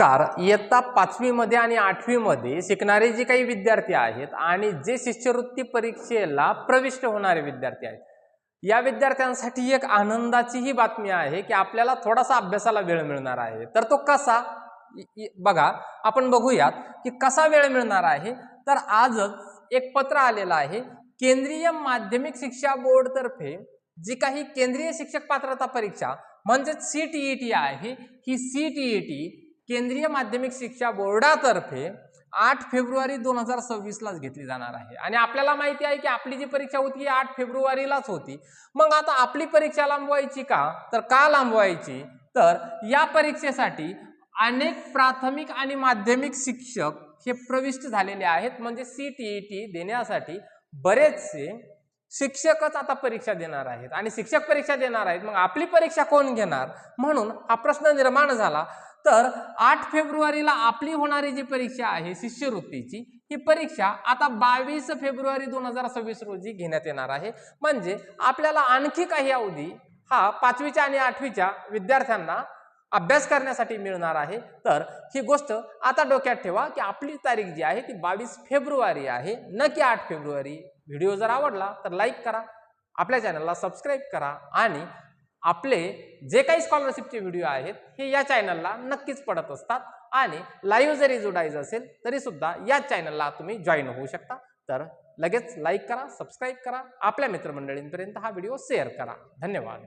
नमस्कार. इयत्ता पाचवीमध्ये आणि आठवीमध्ये शिकणारे जे काही विद्यार्थी आहेत आणि जे शिष्यवृत्ती परीक्षेला प्रविष्ट होणारे विद्यार्थी आहेत या विद्यार्थ्यांसाठी एक आनंदाचीही बातमी आहे की आपल्याला थोडासा अभ्यासाला वेळ मिळणार आहे. तर तो कसा बघा आपण बघूयात की कसा वेळ मिळणार आहे. तर आजच एक पत्र आलेलं आहे. केंद्रीय माध्यमिक शिक्षा बोर्डतर्फे जी काही केंद्रीय शिक्षक पात्रता परीक्षा म्हणजेच सी टी ई टी आहे ही सी टी ई टी केंद्रीय माध्यमिक शिक्षा बोर्डातर्फे आठ फेब्रुवारी दोन हजार सव्वीसलाच घेतली जाणार आहे. आणि आपल्याला माहिती आहे की आपली जी परीक्षा होती ही आठ फेब्रुवारीलाच होती. मग आता आपली परीक्षा लांबवायची का? तर का लांबवायची? तर या परीक्षेसाठी अनेक प्राथमिक आणि माध्यमिक शिक्षक हे प्रविष्ट झालेले आहेत. म्हणजे सी टी ई टी देण्यासाठी बरेचसे शिक्षकच आता परीक्षा देणार आहेत. आणि शिक्षक परीक्षा देणार आहेत मग आपली परीक्षा कोण घेणार? म्हणून हा प्रश्न निर्माण झाला. तर आठ फेब्रुवारीला आपली होणारी जी परीक्षा आहे शिष्यवृत्तीची ही परीक्षा आता बावीस फेब्रुवारी दोन हजार सव्वीस रोजी घेण्यात येणार आहे. म्हणजे आपल्याला आणखी काही अवधी हा पाचवीच्या आणि आठवीच्या विद्यार्थ्यांना अभ्यास करण्यासाठी मिळणार आहे. तर ही गोष्ट आता डोक्यात ठेवा की आपली तारीख जी आहे ती बावीस फेब्रुवारी आहे न की आठ फेब्रुवारी. व्हिडिओ जर आवडला तर लाईक करा आपल्या चॅनलला सबस्क्राईब करा आणि आपले जे काही स्कॉलरशिपचे व्हिडिओ आहेत हे या चॅनलला नक्कीच पडत असतात आणि लाईव्ह जरी जोडायचं असेल तरी सुद्धा या चॅनलला तुम्ही जॉईन होऊ शकता. तर लगेच लाईक करा सबस्क्राईब करा आपल्या मित्रमंडळींपर्यंत हा व्हिडिओ शेअर करा. धन्यवाद.